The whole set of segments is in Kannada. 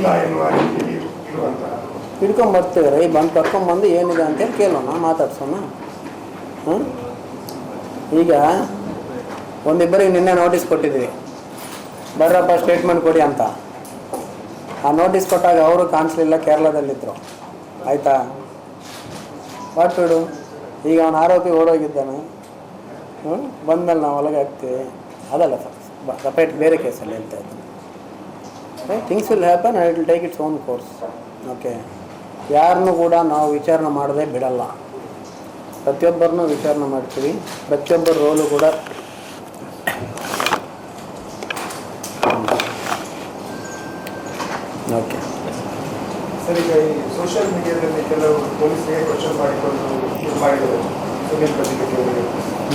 ಇಲ್ಲ ಎನ್ನುವ ರೀತಿಯಲ್ಲಿ ಇರುವಂತಹ ಹಿಡ್ಕೊಂಡ್ ಬರ್ತೀವಿ ರೀ ಬಂದು ಕರ್ಕೊಂಬಂದು ಏನಿದೆ ಅಂತೇಳಿ ಕೇಳೋಣ, ಮಾತಾಡ್ಸೋಣ. ಹ್ಞೂ ಈಗ ಒಂದಿಬ್ಬರಿಗೆ ನಿನ್ನೆ ನೋಟಿಸ್ ಕೊಟ್ಟಿದ್ವಿ ಬರ್ರಪ್ಪ ಸ್ಟೇಟ್ಮೆಂಟ್ ಕೊಡಿ ಅಂತ. ಆ ನೋಟಿಸ್ ಕೊಟ್ಟಾಗ ಅವರು ಕಾಣಿಸ್ಲಿಲ್ಲ ಕೇರಳದಲ್ಲಿದ್ದರು ಆಯಿತಾ? ಬಟ್ ಬಿಡು ಈಗ ಅವನ ಆರೋಪಿ ಓಡೋಗಿದ್ದಾನೆ. ಹ್ಞೂ ಬಂದ್ಮೇಲೆ ನಾವು ಒಳಗೆ ಹಾಕ್ತೀವಿ. ಅದಲ್ಲ ಸಪ್ರೇಟ್ ಬೇರೆ ಕೇಸಲ್ಲಿ ಹೇಳ್ತಾ ಇದ್ದೀನಿ. Things will happen I will take its own course okay ಯಾರನ್ನೂ ಕೂಡ ನಾವು ವಿಚಾರಣೆ ಮಾಡದೆ ಬಿಡಲ್ಲ. ಪ್ರತಿಯೊಬ್ಬರನ್ನೂ ವಿಚಾರಣೆ ಮಾಡ್ತೀವಿ. ಪ್ರತಿಯೊಬ್ಬರ ರೋಲು ಕೂಡ ಓಕೆ ಸರ್ ಸೋಷಿಯಲ್ ಮೀಡಿಯಾದಲ್ಲಿ ಕೆಲವು ಪೊಲೀಸರಿಗೆ ಕ್ವಶನ್ ಮಾಡಿಕೊಂಡು ಇದು ಮಾಡಿದ್ದಾರೆ ಸುನೀಲ್ ಪತ್ರಿಕೆ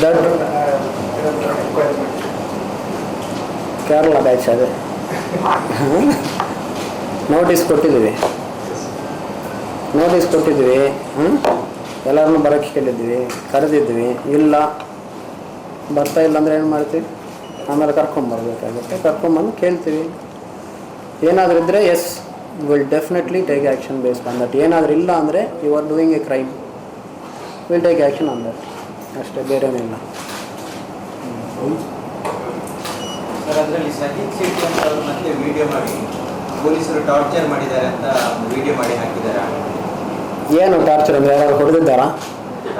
ದಟ್ ಕೇರಳ ಬ್ಯಾಚ್ ಅದೇ. ನೋಟಿಸ್ ಕೊಟ್ಟಿದ್ದೀವಿ. ನೋಟಿಸ್ ಕೊಟ್ಟಿದ್ವಿ ಹ್ಞೂ ಎಲ್ಲರನ್ನೂ ಬರೋಕ್ಕೆ ಕೇಳಿದ್ವಿ ಕರೆದಿದ್ವಿ ಇಲ್ಲ. ಬರ್ತಾ ಇಲ್ಲ ಅಂದರೆ ಏನು ಮಾಡ್ತೀವಿ? ಆಮೇಲೆ ಕರ್ಕೊಂಬರ್ಬೇಕಾಗುತ್ತೆ ಕರ್ಕೊಂಬಂದು ಕೇಳ್ತೀವಿ. ಏನಾದರೂ ಇದ್ದರೆ yes will definitely take action based on that ಏನಾದರೂ ಇಲ್ಲ ಅಂದರೆ you are doing a crime will take action on that ಅಷ್ಟೇ, ಬೇರೇನಿಲ್ಲ. ಸರ್ ಅದರಲ್ಲಿ ಸಜಿತ್ ಶೆಟ್ಟಿ ಅಂತ ಅವ್ರು ಮತ್ತೆ ವಿಡಿಯೋ ಮಾಡಿ ಪೊಲೀಸರು ಟಾರ್ಚರ್ ಮಾಡಿದ್ದಾರೆ ಅಂತ ವಿಡಿಯೋ ಮಾಡಿ ಹಾಕಿದ್ದಾರೆ? ಏನು ಟಾರ್ಚರ್ ಅಂದ್ರೆ ಯಾರು ಹೊಡೆದಿದ್ದಾರಾ?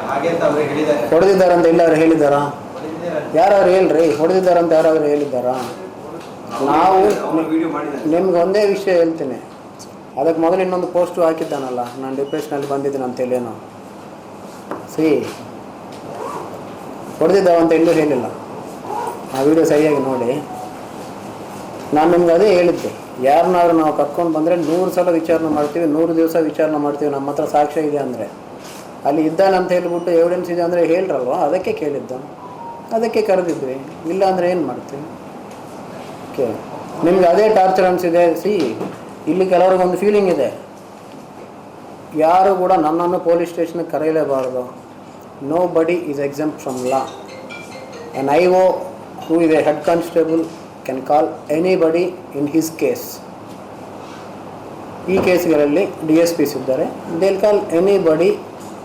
ಹಾಗೆ ಅಂತ ಅವರು ಹೇಳಿದ್ದಾರೆ. ಹೊಡೆದಿದ್ದಾರಂತ ಎಲ್ಲಾರು ಹೇಳಿದ್ದಾರಾ? ಹೊಡೆದಿದ್ದಾರೆ. ಯಾರು ಹೇಳ್ರಿ ಹೊಡೆದಿದ್ದಾರಂತ ಯಾರಾದ್ರು ಹೇಳಿದ್ದಾರಾ? ನಾವು ನಿಮ್ಗೆ ಒಂದೇ ವಿಷಯ ಹೇಳ್ತೀನಿ. ಅದಕ್ಕೆ ಮೊದಲು ಇನ್ನೊಂದು ಪೋಸ್ಟು ಹಾಕಿದ್ದಾನಲ್ಲ ನಾನು ಡಿಪ್ರೆಷನಲ್ಲಿ ಬಂದಿದ್ದೀನಿ ಅಂತೇಳೇನು ಸಿ ಹೊಡೆದಿದ್ದಾವಂತ ಎಲ್ಲೂ ಹೇಳಿಲ್ಲ. ಆ ವಿಡಿಯೋ ಸರಿಯಾಗಿ ನೋಡಿ. ನಾನು ನಿಮ್ಗೆ ಅದೇ ಹೇಳಿದ್ದೆ ಯಾರನ್ನಾದ್ರೂ ನಾವು ಕರ್ಕೊಂಡು ಬಂದರೆ ನೂರು ಸಲ ವಿಚಾರಣೆ ಮಾಡ್ತೀವಿ, ನೂರು ದಿವಸ ವಿಚಾರಣೆ ಮಾಡ್ತೀವಿ, ನಮ್ಮ ಹತ್ರ ಸಾಕ್ಷ್ಯ ಇದೆ ಅಂದರೆ. ಅಲ್ಲಿ ಇದ್ದಾನೆ ಅಂತ ಹೇಳ್ಬಿಟ್ಟು ಎವಿಡೆನ್ಸ್ ಇದೆ ಅಂದರೆ ಹೇಳ್ರಲ್ವ? ಅದಕ್ಕೆ ಕೇಳಿದ್ದು. ಅದಕ್ಕೆ ಕರೆದಿದ್ವಿ. ಇಲ್ಲ ಅಂದರೆ ಏನು ಮಾಡ್ತೀವಿ? ಓಕೆ ನಿಮ್ಗೆ ಅದೇ ಟಾರ್ಚರ್ ಅನಿಸಿದೆ. ಸಿ, ಇಲ್ಲಿ ಕೆಲವ್ರಿಗೊಂದು ಫೀಲಿಂಗ್ ಇದೆ. ಯಾರು ಕೂಡ ನನ್ನನ್ನು ಪೊಲೀಸ್ ಸ್ಟೇಷನ್ಗೆ ಕರೆಯಲೇಬಾರ್ದು. Nobody is exempt from law an I O who ಇದೆ head constable can call anybody in his case ಈ ಕೇಸ್ಗಳಲ್ಲಿ ಡಿ ಎಸ್ ಪಿಸ್ ಇದ್ದಾರೆ they'll call anybody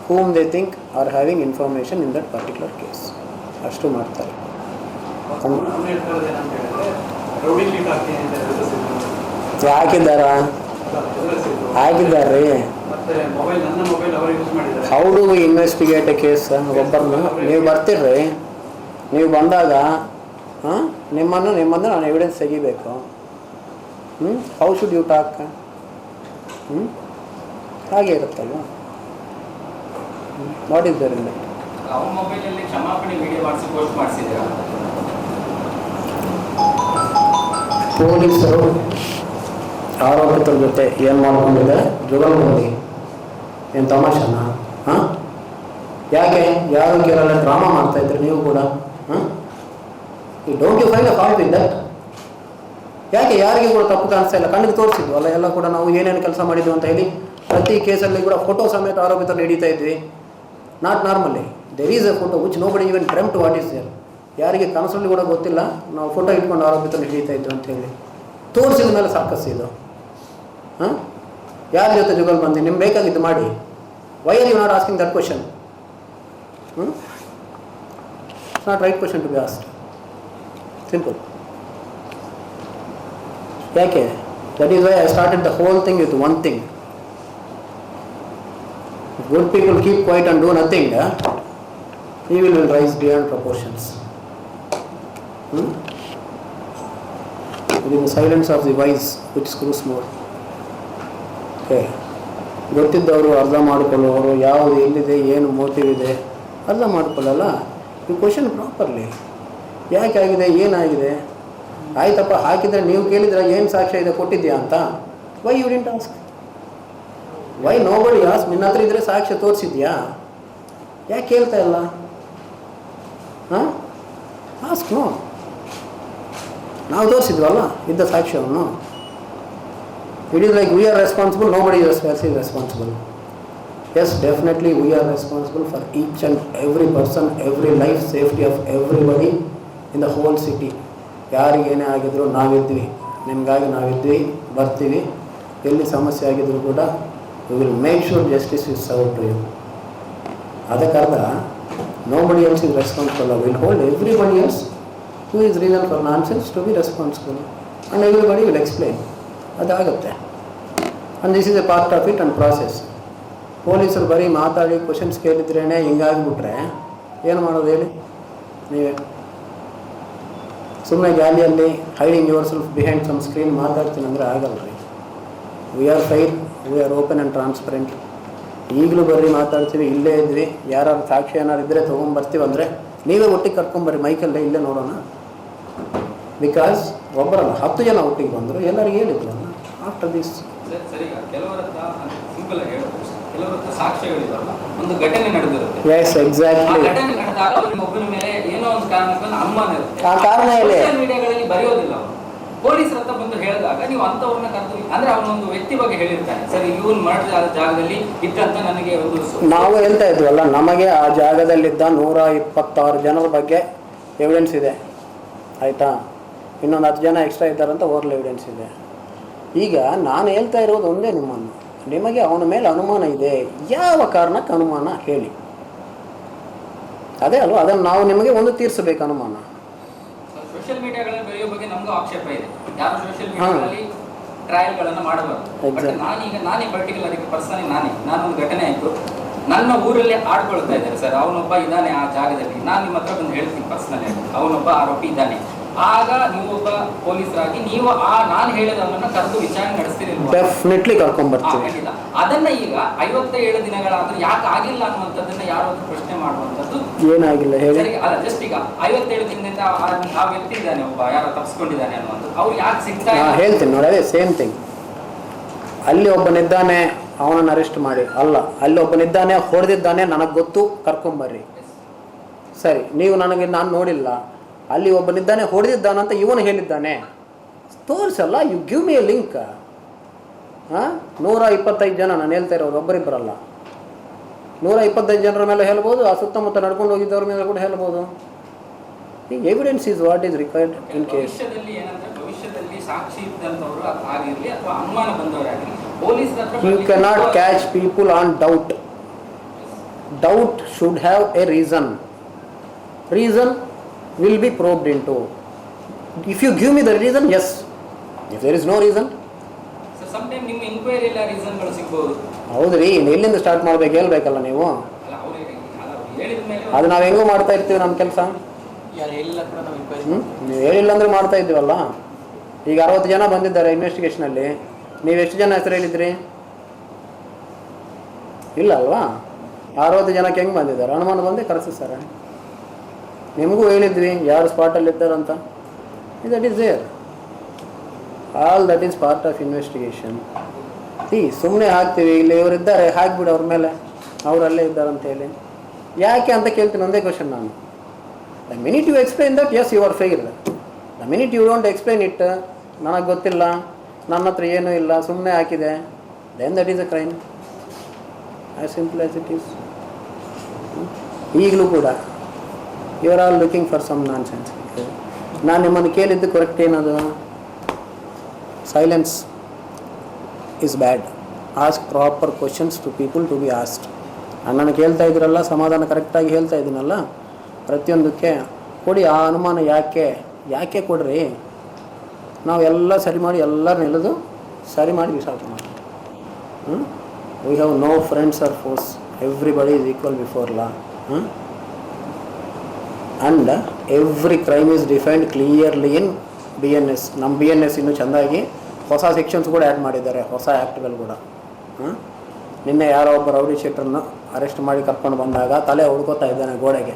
whom they think are having information in that particular case ಅಷ್ಟು ಮಾಡ್ತಾರೆ. ಹಾಕಿದ್ದಾರ ಹಾಕಿದ್ದಾರೆ ಹೌದು ಇನ್ವೆಸ್ಟಿಗೇಟ್ ಕೇಸ್ ಒಬ್ಬರನ್ನ. ನೀವು ಬರ್ತೀರ್ರಿ. ನೀವು ಬಂದಾಗ ಹಾಂ? ನಿಮ್ಮನ್ನು ನಿಮ್ಮನ್ನು ನಾನು ಎವಿಡೆನ್ಸ್ ತೆಗಿಬೇಕು. ಹ್ಞೂ ಹೌ ಶುಡ್ ಯು ಟಾಕ್ ಹ್ಞೂ ಹಾಗೆ ಇರುತ್ತಲ್ವ? ವಾಟ್ ಇಸ್ ದರ್ ಇನ್ ಪೊಲೀಸರು ಆರೋಪಿತರ ಜೊತೆ ಏನು ಮಾಡ್ಕೊಂಡಿದೆ? ಜುಗಲ್ಬಂದಿ ಏನು ತಮಾಷೆನಾ? ಹಾಂ? ಯಾಕೆ? ಯಾರು ಕೇರಳ ಡ್ರಾಮಾ ಮಾಡ್ತಾ ಇದ್ರೆ ನೀವು ಕೂಡ? Don't you file a fault in that ಯಾಕೆ ಯಾರಿಗೆ ಕೂಡ ತಪ್ಪು ಕಾಣಿಸ್ತಾ ಇಲ್ಲ? ಕಣ್ಣಿಗೆ ತೋರಿಸಿದ್ವು ಅಲ್ಲ, ಎಲ್ಲ ಕೂಡ ನಾವು ಏನೇನು ಕೆಲಸ ಮಾಡಿದ್ವಿ ಅಂತ ಹೇಳಿ ಪ್ರತಿ ಕೇಸಲ್ಲಿ ಕೂಡ ಫೋಟೋ ಸಮೇತ ಆರೋಪಿತರನ್ನು ಹಿಡಿತಾ ಇದ್ವಿ. Not normally there is a photo which nobody even dream to what is there ಯಾರಿಗೆ ಕನಸಲ್ಲಿ ಕೂಡ ಗೊತ್ತಿಲ್ಲ, ನಾವು ಫೋಟೋ ಇಟ್ಕೊಂಡು ಆರೋಪಿತರನ್ನು ಹಿಡಿತಾ ಇದ್ವಿ ಅಂತ ಹೇಳಿ. ತೋರಿಸಿದ ಮೇಲೆ ಸಾಕಷ್ಟು ಇದು. ಹಾಂ? ಯಾರ ಜೊತೆ ಜುಗಲ್ ಬಂದು? ನಿಮ್ಗೆ ಬೇಕಾಗಿದ್ದು ಮಾಡಿ. Why are you not asking that question ಹ್ಞೂ not right question to be asked simple ಯಾಕೆ? That is why I started the whole thing with one thing good people keep quiet and do nothing will will rise? It is the silence of the wise which screws more. Okay. ಗೊತ್ತಿದ್ದವರು ಅರ್ಧ ಮಾಡಿಕೊಳ್ಳುವವರು, ಯಾವುದು ಎಲ್ಲಿದೆ, ಏನು ಮೋಟಿವ್ ಇದೆ, ಅರ್ಧ ಮಾಡಿಕೊಳ್ಳಲ್ಲ. ಈ ಕ್ವಶನ್ ಪ್ರಾಪರ್ಲಿ ಯಾಕೆ ಆಗಿದೆ ಏನಾಗಿದೆ? ಆಯ್ತಪ್ಪ, ಹಾಕಿದ್ರೆ ನೀವು ಕೇಳಿದ್ರೆ ಏನು ಸಾಕ್ಷ್ಯ ಇದೆ ಕೊಟ್ಟಿದ್ಯಾ ಅಂತ? Why you didn't ask why nobody as ನಿನ್ನ ಹತ್ರ ಇದ್ರೆ ಸಾಕ್ಷ್ಯ ತೋರಿಸಿದ್ಯಾ? ಯಾಕೆ ಕೇಳ್ತಾ ಇಲ್ಲ? ಹಾಂ? ಆಸ್ಕ್ ನೋ ನಾವು ತೋರಿಸಿದ್ವಲ್ಲ ಇದ್ದ ಸಾಕ್ಷ್ಯವನ್ನು. It is like we are responsible nobody responsible yes definitely we are responsible for each and every person every life safety of everybody in the whole city ಯಾರಿಗೇನೇ ಆಗಿದ್ರು ನಾವಿದ್ವಿ ನಿಮಗಾಗಿ ನಾವಿದ್ವಿ ಬರ್ತೀವಿ. ಎಲ್ಲಿ ಸಮಸ್ಯೆ ಆಗಿದ್ರು ಕೂಡ you will make sure justice is serve to you ಅದಕ್ಕರ್ಥ nobody else is responsible will hold everybody else who is reason for nonsense to be responsible and everybody will explain ಅದಾಗುತ್ತೆ. And this is a part of it and process ಪೊಲೀಸರು ಬರೀ ಮಾತಾಡಿ ಕ್ವಶನ್ಸ್ ಕೇಳಿದ್ರೇ ಹಿಂಗಾಗಿಬಿಟ್ರೆ, ಏನು ಮಾಡೋದು ಹೇಳಿ? ನೀವೇ. ಸುಮ್ಮನೆ ಗ್ಯಾಲಿಯಲ್ಲಿ hiding yourself behind some screen ಮಾತಾಡ್ತೀನಿ ಅಂದರೆ ಆಗಲ್ಲ ರೀ we are fair we are open and transparent ಈಗಲೂ ಬರ್ರಿ ಮಾತಾಡ್ತೀವಿ ಇಲ್ಲೇ ಇದ್ವಿ ಯಾರು ಸಾಕ್ಷಿ ಏನಾರು ಇದ್ದರೆ ತೊಗೊಂಬರ್ತೀವಿ ಅಂದರೆ ನೀವೇ ಒಟ್ಟಿಗೆ ಕರ್ಕೊಂಬರ್ರಿ ಮೈಕಲ್ಲೇ ಇಲ್ಲೇ ನೋಡೋಣ. ಬಿಕಾಸ್ ಒಬ್ಬರಲ್ಲ ಹತ್ತು ಜನ ಒಟ್ಟಿಗೆ ಬಂದರು ಎಲ್ಲರಿಗೂ ಹೇಳಿದ್ರು ಆಫ್ಟರ್ ದಿಸ್ ಎಸ್ ಎಕ್ಸಾಕ್ಟ್ಲಿ ಘಟನೆ ನಡೆದಾಗ ಅವ್ರಿಗೆ ಒಬ್ಬನ ಮೇಲೆ ಏನೋ ಒಂದು ಕಾರಣಕ್ಕೆ ಒಂದು ಅನುಮಾನ ಇರುತ್ತೆ. ಆ ಕಾರಣ ಹೇಳಿ. ಸೋಷಿಯಲ್ ಮೀಡಿಯಾಗಳಲ್ಲಿ ಬರೆಯೋದಿಲ್ಲ ಅವರು. ಪೊಲೀಸರ ಹತ್ರ ಬಂದು ಹೇಳಿದಾಗ ನೀವು ಅಂತವ್ರನ್ನ ಕರೆದು ಅಂದ್ರೆ ಅವನೊಂದು ವ್ಯಕ್ತಿ ಬಗ್ಗೆ ಹೇಳಿರ್ತಾನೆ. ಸರಿ ಇವನ್ ಮಾಡಿದ ಆದ ಜಾಗದಲ್ಲಿ ಇದ್ದಂತ ನನಗೆ ಒಂದು ನಾವು ಹೇಳ್ತಾ ಇದ್ವಲ್ಲ ನಮಗೆ ಆ ಜಾಗದಲ್ಲಿದ್ದ ನೂರ ಇಪ್ಪತ್ತಾರು ಜನರ ಬಗ್ಗೆ ಎವಿಡೆನ್ಸ್ ಇದೆ. ಆಯಿತಾ? ಇನ್ನೊಂದು ಹತ್ತು ಜನ ಎಕ್ಸ್ಟ್ರಾ ಇದ್ದಾರಂತ ಓರ್ಲ್ ಎವಿಡೆನ್ಸ್ ಇದೆ. ಈಗ ನಾನು ಹೇಳ್ತಾ ಇರೋದು ಒಂದೇ ನಿಮ್ಮನ್ನು. ನಿಮಗೆ ಅವನ ಮೇಲೆ ಅನುಮಾನ ಇದೆ. ಯಾವ ಕಾರಣಕ್ಕೆ ಅನುಮಾನ ಹೇಳಿ. ಅದೇ ಅಲ್ವಾ? ಅದನ್ನು ನಾವು ನಿಮಗೆ ಒಂದು ತೀರಿಸಬೇಕು ಅನುಮಾನ. ಸೋಷಿಯಲ್ ಮೀಡಿಯಾಗಳಲ್ಲಿ ಬರೆಯೋ ಬಗ್ಗೆ ನಮಗೂ ಆಕ್ಷೇಪ ಇದೆ. ಯಾರು ಸೋಷಿಯಲ್ ಮೀಡಿಯಾದಲ್ಲಿ ಮೀಡಿಯಾಗಳಲ್ಲಿ ಟ್ರಯಲ್ ಗಳನ್ನ ಮಾಡಬಾರ್ದು ಬಟ್. ನಾನೀಗ ನಾನೇ ಪರ್ಟಿಕ್ಯುಲರ್ ಆಗಿ ಪರ್ಸನಲಿ ನಾನೇ. ನಾನೊಂದು ಘಟನೆ ಆಯ್ತು. ನನ್ನ ಊರಲ್ಲಿ ಆಡ್ಕೊಳ್ತಾ ಇದ್ದಾರೆ ಸರ್. ಅವನೊಬ್ಬ ಇದ್ದಾನೆ ಆ ಜಾಗದಲ್ಲಿ. ನಾನು ನಿಮ್ಮ ಹತ್ರ ಬಂದು ಹೇಳ್ತೀನಿ ಪರ್ಸನಲಿ ಅವನೊಬ್ಬ ಆರೋಪಿ ಇದ್ದಾನೆ. ಆಗ ನೀವೊಬ್ಬ ಪೊಲೀಸರಾಗಿ ನೀವು ಆ ನಾನು ಹೇಳಿದವನ್ನ ಕರೆದು ವಿಚಾರಣೆ ನಡೆಸ್ತೀರಿ ಡೆಫಿನೆಟ್ಲಿ ಕರ್ಕೊಂಬರ್ತೀವಿ ಅದನ್ನ ಈಗ ಐವತ್ತೇಳು ದಿನಗಳಾದ್ರೂ ಯಾಕೆ ಆಗಿಲ್ಲ ಅನ್ನುವಂಥದ್ದನ್ನ ಯಾರು ಪ್ರಶ್ನೆ ಮಾಡುವಂಥದ್ದು ಏನಾಗಿಲ್ಲ ಹೇಳಿ. ಅಲ್ಲ ಜಸ್ಟ್ ಈಗ ಐವತ್ತೇಳು ದಿನದಿಂದ ಆ- ವ್ಯಕ್ತಿ ಇದ್ದಾನೆ ಒಬ್ಬ ಯಾರೋ ತಪ್ಪಿಸ್ಕೊಂಡಿದ್ದಾನೆ ಅನ್ನುವಂಥದ್ದು. ಅವ್ರು ಯಾಕೆ ಸಿಗ್ತಾ ಹೇಳ್ತೀನಿ ನೋಡಿ ಅದೇ ಸೇಮ್ ಥಿಂಗ್ ಅಲ್ಲಿ ಒಬ್ಬನಿದ್ದಾನೆ ಅವನನ್ನು ಅರೆಸ್ಟ್ ಮಾಡಿ. ಅಲ್ಲ ಅಲ್ಲಿ ಒಬ್ಬನಿದ್ದಾನೆ ಹೊಡೆದಿದ್ದಾನೆ ನನಗೆ ಗೊತ್ತು ಕರ್ಕೊಂಬರ್ರಿ ಸರಿ ನೀವು ನನಗೆ ನಾನು ನೋಡಿಲ್ಲ ಅಲ್ಲಿ ಒಬ್ಬನಿದ್ದಾನೆ ಹೊಡೆದಿದ್ದಾನಂತ ಇವನು ಹೇಳಿದ್ದಾನೆ. ತೋರಿಸಲ್ಲ you give me a link ಹಾಂ? ನೂರ ಇಪ್ಪತ್ತೈದು ಜನ ನಾನು ಹೇಳ್ತಾ ಇರೋರು ಒಬ್ಬರಿಬ್ಬರಲ್ಲ. ನೂರ ಇಪ್ಪತ್ತೈದು ಜನರ ಮೇಲೆ ಹೇಳ್ಬೋದು ಆ ಸುತ್ತಮುತ್ತ ನಡ್ಕೊಂಡು ಹೋಗಿದ್ದವ್ರ ಮೇಲೆ ಕೂಡ ಹೇಳ್ಬೋದು. ಈ evidence is what is required in case you cannot catch people on doubt doubt should have a reason ಹತ್ರ Will be probed into. If you give me the reason, yes. If there is no reason, sometime ನಿಮ್ಮ ಇನ್ಕ್ವೈರಿ ಎಲ್ಲ ರೀಸನ್ಗಳು ಸಿಗ್ಬೋದು. ಹೌದ್ರಿ ಎಲ್ಲಿಂದ ಸ್ಟಾರ್ಟ್ ಮಾಡ್ಬೇಕು ಹೇಳ್ಬೇಕಲ್ಲ ನೀವು? ಅದು ನಾವು ಹೆಂಗೂ ಮಾಡ್ತಾ ಇರ್ತೀವಿ ನಮ್ಮ ಕೆಲಸ. ನಾವು inquiry ಹ್ಞೂ ನೀವು ಹೇಳಿಲ್ಲ ಅಂದ್ರೆ ಮಾಡ್ತಾ ಇದ್ದೀವಲ್ಲ? ಈಗ ಅರವತ್ತು ಜನ ಬಂದಿದ್ದಾರೆ ಇನ್ವೆಸ್ಟಿಗೇಷನಲ್ಲಿ ನೀವು ಎಷ್ಟು ಜನ ಹೆಸರು ಹೇಳಿದ್ರಿ? ಇಲ್ಲ ಅಲ್ವಾ? ಅರವತ್ತು ಜನಕ್ಕೆ ಹೆಂಗೆ ಬಂದಿದ್ದಾರೆ? ಅನುಮಾನ ಬಂದೇ ಕರೆಸಿ ಸರ್. ನಿಮಗೂ ಹೇಳಿದ್ವಿ ಯಾರು ಸ್ಪಾಟಲ್ಲಿ ಇದ್ದಾರಂತ? That is there all that is part of investigation ಈ ಸುಮ್ಮನೆ ಹಾಕ್ತೀವಿ, ಇಲ್ಲಿ ಇವರಿದ್ದಾರೆ ಹಾಕ್ಬಿಡು ಅವ್ರ ಮೇಲೆ. ಅವರಲ್ಲೇ ಇದ್ದಾರಂತ ಹೇಳಿ. ಯಾಕೆ ಅಂತ ಕೇಳ್ತೀನಿ, ಒಂದೇ ಕ್ವಶನ್ ನಾನು. The minute you explain that yes you are fail the minute you don't explain it ನನಗೆ ಗೊತ್ತಿಲ್ಲ, ನನ್ನ ಹತ್ರ ಏನೂ ಇಲ್ಲ ಸುಮ್ಮನೆ ಹಾಕಿದೆ. Then that is a crime as simple as it is ಈಗಲೂ ಕೂಡ. You are all looking for some nonsense ನಾನು ನಿಮ್ಮನ್ನು ಕೇಳಿದ್ದು ಕರೆಕ್ಟ್ ಏನದು? Silence is bad ask proper questions to people to be asked ನನ್ನನ್ನು ಕೇಳ್ತಾ ಇದ್ದೀರಲ್ಲ ಸಮಾಧಾನ ಕರೆಕ್ಟಾಗಿ ಹೇಳ್ತಾ ಇದ್ದೀನಲ್ಲ, ಪ್ರತಿಯೊಂದಕ್ಕೆ ಕೊಡಿ ಆ ಅನುಮಾನ ಯಾಕೆ? ಯಾಕೆ ಕೊಡ್ರಿ? ನಾವು ಎಲ್ಲ ಸರಿ ಮಾಡಿ ಎಲ್ಲರನ್ನ ನಿಲ್ಲದು ಸರಿ ಮಾಡಿ ವಿಸಾಟ ಮಾಡಿ we have no friends or foes everybody is equal before law and every crime is defined clearly in B N S ನಮ್ಮ ಬಿ ಎನ್ ಎಸ್ ಇನ್ನೂ ಚೆಂದಾಗಿ ಹೊಸ ಸೆಕ್ಷನ್ಸ್ ಕೂಡ ಆ್ಯಡ್ ಮಾಡಿದ್ದಾರೆ, ಹೊಸ ಆ್ಯಕ್ಟ್ಗಳು ಕೂಡ? ನಿನ್ನೆ ಯಾರೋ ಒಬ್ಬ ರೌಡಿ ಶೆಟ್ಟರನ್ನು ಅರೆಸ್ಟ್ ಮಾಡಿ ಕರ್ಕೊಂಡು ಬಂದಾಗ ತಲೆ ಹುಡ್ಕೋತಾ ಇದ್ದಾನೆ ಗೋಡೆಗೆ.